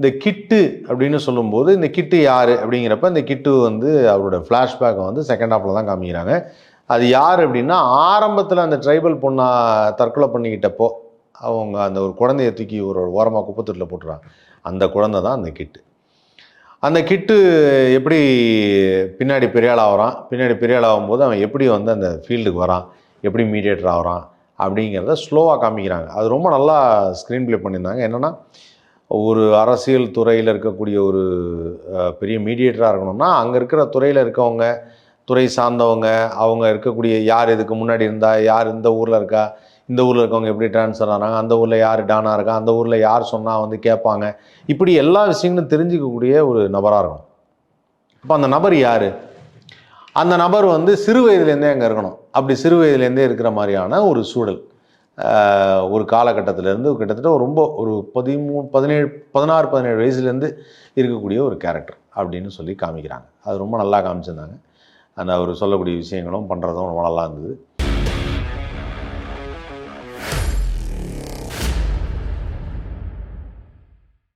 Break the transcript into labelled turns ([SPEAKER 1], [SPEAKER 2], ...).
[SPEAKER 1] இந்த கிட்டு அப்படின்னு சொல்லும்போது இந்த கிட்டு யார் அப்படிங்கிறப்ப இந்த கிட்டு வந்து அவரோட ஃப்ளாஷ்பேக்கை வந்து செகண்ட் ஹாஃபில் தான் காமிக்கிறாங்க. அது யார் அப்படின்னா ஆரம்பத்தில் அந்த ட்ரைபல் பொண்ணா தற்கொலை பண்ணிக்கிட்டப்போ அவங்க அந்த ஒரு குழந்தைய தூக்கி ஒரு ஓரமாக குப்பத்தொட்டில் போட்டுறாங்க. அந்த குழந்தை தான் அந்த கிட்டு. அந்த கிட்டு எப்படி பின்னாடி பெரியாள் ஆகிறான்? பின்னாடி பெரியாள் ஆகும்போது அவன் எப்படி வந்து அந்த ஃபீல்டுக்கு வரான்? எப்படி மீடியேட்டர் ஆகிறான்? அப்படிங்கிறத ஸ்லோவாக காமிக்கிறாங்க. அது ரொம்ப நல்லா ஸ்க்ரீன் ப்ளே பண்ணியிருந்தாங்க. என்னென்னா ஒரு அரசியல் துறையில் இருக்கக்கூடிய ஒரு பெரிய மீடியேட்டராக இருக்கணும்னா அங்கே இருக்கிற துறையில் இருக்கவங்க துறை சார்ந்தவங்க அவங்க இருக்கக்கூடிய யார் இதுக்கு முன்னாடி இருந்தா யார் இந்த ஊரில் இருக்கா இந்த ஊரில் இருக்கவங்க எப்படி ட்ரான்ஸ்ஃபர் ஆகிறாங்க அந்த ஊரில் யார் டானாக இருக்கா அந்த ஊரில் யார் சொன்னால் வந்து கேட்பாங்க. இப்படி எல்லா விஷயங்களும் தெரிஞ்சுக்கக்கூடிய ஒரு நபராக இருக்கும் இப்போ அந்த நபர் யார்? அந்த நபர் வந்து சிறு வயதுலேருந்தே அங்கே இருக்கணும். அப்படி சிறு வயதுலேருந்தே இருக்கிற மாதிரியான ஒரு சூழல். ஒரு காலகட்டத்திலேருந்து கிட்டத்தட்ட ரொம்ப ஒரு பதிமூணு பதினேழு பதினாறு பதினேழு வயசுலேருந்து இருக்கக்கூடிய ஒரு கேரக்டர் அப்படின்னு சொல்லி காமிக்கிறாங்க. அது ரொம்ப நல்லா காமிச்சிருந்தாங்க. அந்த அவர் சொல்லக்கூடிய விஷயங்களும் பண்ணுறதும் ரொம்ப நல்லா இருந்தது.